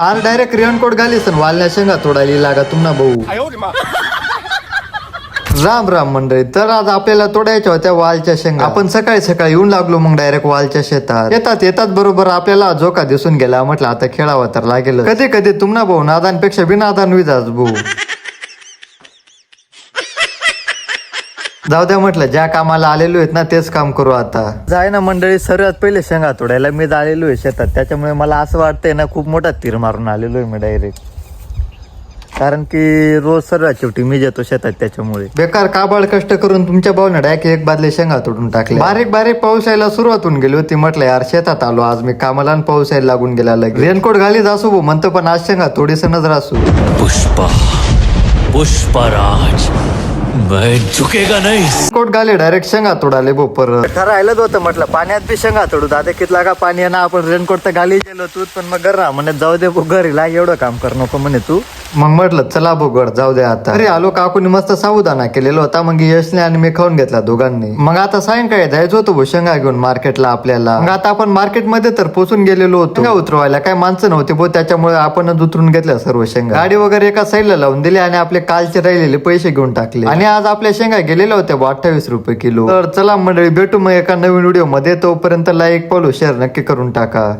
आज direct raincoat घालीस आणि वालण्या शेंगा तोडायला लागा तुम्हाला भाऊ. राम राम मंडळी तर आज आपल्याला तोडायच्या होत्या वालच्या शेंगा. आपण सकाळी सकाळी येऊन लागलो मग डायरेक्ट वालच्या शेतात. येतात येतात बरोबर आपल्याला झोका दिसून गेला. म्हटलं आता खेळावा तर लागेल कधी कधी तुम्हाला भाऊ नादानपेक्षा बिनादान विजाच भाऊ. जाऊ द्या म्हटलं ज्या कामाला आलेलो आहेत ना तेच काम करू आता. जाय ना मंडळी सर्वात पहिले शेंगा तोडायला. मी आलेलो आहे शेतात. त्याच्यामुळे मला असं वाटतंय ना खूप मोठा तीर मारून आलेलो आहे मी डायरेक्ट कारण की रोज सर्वात शेवटी मी येतो शेतात त्याच्यामुळे. बेकार काबाड कष्ट करून तुमच्या भाऊने डायरेक्ट एक बादले शेंगा तोडून टाकले बारीक बारीक पाऊस यायला सुरुवात होऊन गेली होती म्हटलं यार शेतात आलो आज. मी कामाला आणि पाऊस यायला लागून गेला लगेच. रेनकोट घालीच असू भाऊ म्हणतो पण आज शेंगा थोडीस नजर असू पुष्पा पुष्पराज. झुकेगा नहीं। कोट गाले डायरेक्ट शेंगा तोडाले भो परत ठरायलाच होतं म्हटलं पाण्यात बी शेंगा तोडू. दादा कितला का पाणी आहे ना आपण रेनकोट तर गाली गेलो तू पण मग गरा म्हणे जाऊ दे भो घरी लाग एवढं काम कर नको म्हणे तू. मग म्हटलं चला भो गड जाऊ दे आता. अरे आलो काकूनी मस्त साबुदाणा केलेला होता मग यशने आणि मी खाऊन घेतला दोघांनी. मग आता सायंकाळी जायचं होतं भो शेंगा घेऊन मार्केटला आपल्याला. मग आता आपण मार्केटमध्ये तर पोचून गेलेलो होतो. शेंगा उतरवायला काय माणसं नव्हते भो त्याच्यामुळे आपणच उतरून घेतल्या सर्व शेंगा. गाडी वगैरे एका साईडला लावून दिली आणि आपले कालचे राहिलेले पैसे घेऊन टाकले. आणि आज आपल्या शेंगा गेलेल्या होत्या बुवा अठ्ठावीस रुपये किलो. तर चला मंडळी भेटू मग एका नवीन व्हिडिओमध्ये. तोपर्यंत लाईक फॉलो शेअर नक्की करून टाका.